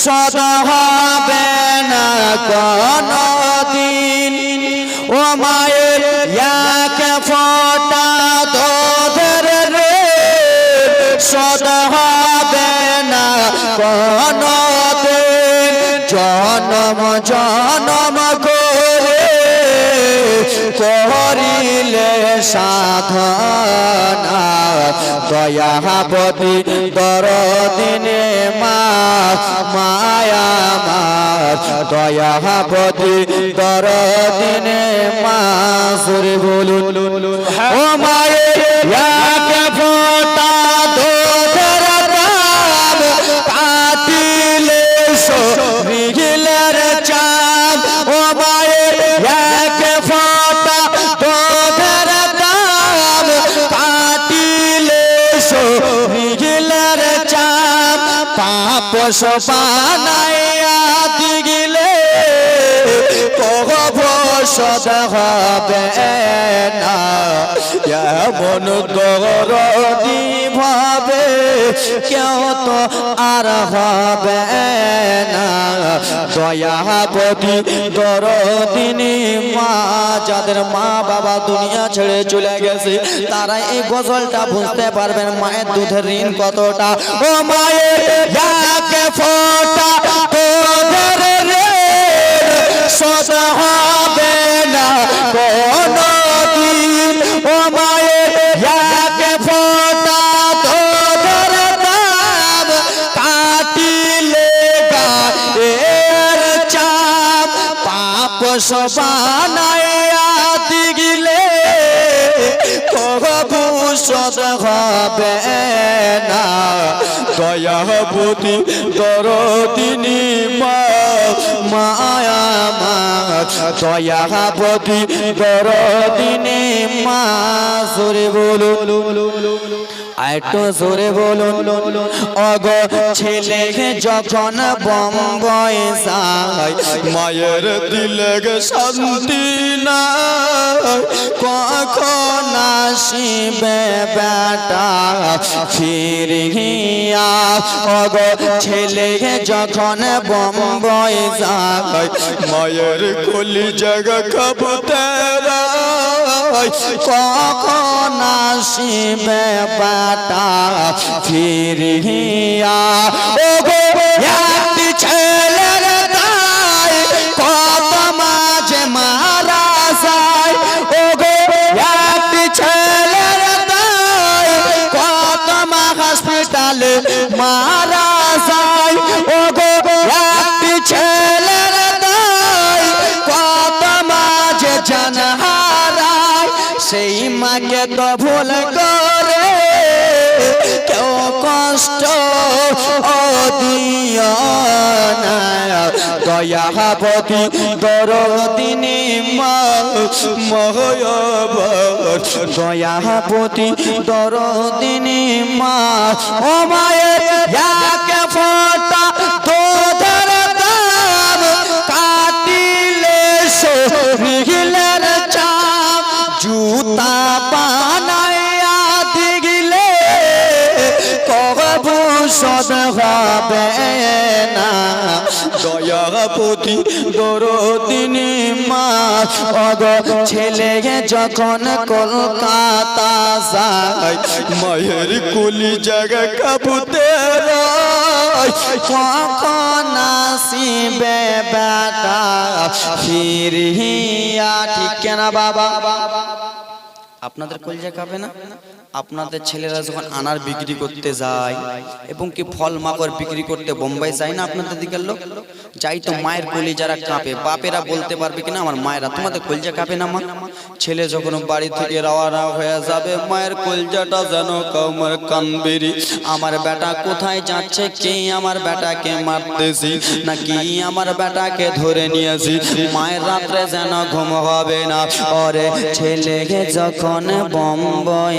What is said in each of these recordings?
সদা হবে না কোনদিন। ও মায়ের এক ফোঁটা তোদের রে, সদা হবে না কোনদিন। জনম জনম করে করিলে সাধনা দয়াবতী দরদিনে মা মায়া মার দয়াবতী দরদিনে মা সুরে বলুন ও মায়ের সপানাইয়া দিগিলে সদা হবে না। এমন দরদি ভাবে কেউ তো আর হবে না। দয়াপতি দরদিনী মা, যাদের মা বাবা দুনিয়া ছেড়ে চলে গেছে, তারা এই গজলটা বুঝতে পারবেন মায়ের দুধের ঋণ কতটা। ও মায়ের ফোঁটা, তোদের রে পাপ সবানাইয়া দিগিলে কবু সদ হবে না দয়াবতী দরদিনী মা, মায়া মা। দয়াবতী দরদিনী মা সুরে বলুন। একটু জোরে বলুন। অগ ছেলে যখন বম্বই যায়, মায়ের দিলে শান্তি না কখন আসিবে বেটা? ফিরিয়া। অগ ছেলে যখন বম্বই যায়, মায়ের কলি জায়গা কবুতরা কখন আসিবে বেটা ফিরিয়া ও গো একটি ছেলের দায় কত মাঝে মারা যায়। ও গো একটি ছেলের দায় কত মা হসপিটালে মারা যায়। ও গো একটি ছেলের দায় কত মাঝে জানহারায়। সেই মাকে তো ভুল করে। কেউ কষ্ট দিও না। দয়াপতি দরদিনী মহয়বর দয়াপতি দরদিনী মা ও মায়ের ফোঁটা কবু সদ হবে না। দয়াপতি দরদিনী মা, অগ ছেলে যখন কলকাতা যায়, মায়ের কুলি জায়গা কাবুতে কখন বেটা? ফিরিয়া ঠিক কেনা বাবা। আপনাদের খাবে না? আপনাদের ছেলেরা যখন আনার বিক্রি করতে যায় এবং কি ফল মাকড় বিক্রি করতে বোম্বাই যায় না আপনাদের দিকের লোক? যাই তো মায়ের কলি যারা কাঁপে। বাপেরা বলতে পারবে কিনা? আমার মায়েরা তোমাদের কলজা কাঁপে না, মা? ছেলে যখন বাড়ি থেকে রওনা হয়ে যাবে, মায়ের কলজাটা যেন কাউমার কানবেরি। আমার বেটা কোথায় যাচ্ছে? কে আমার বেটাকে মারতেছি? নাকি আমার বেটাকে ধরে নিয়েছি? মায়ের রাত্রে যেন ঘুম হবে না। ওরে ছেলেকে যখন বম্বই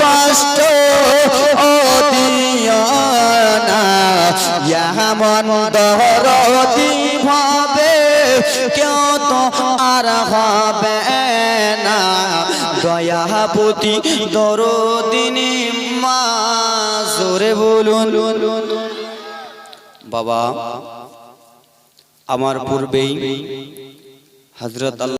কষ্ট ও দিও না। এমন দরদি ভাবে কেউ তো আর হবে না। দয়াপতি দরদিনী মা জোরে বলুন। বাবা, আমার পূর্বেই হজরত আল্লাহ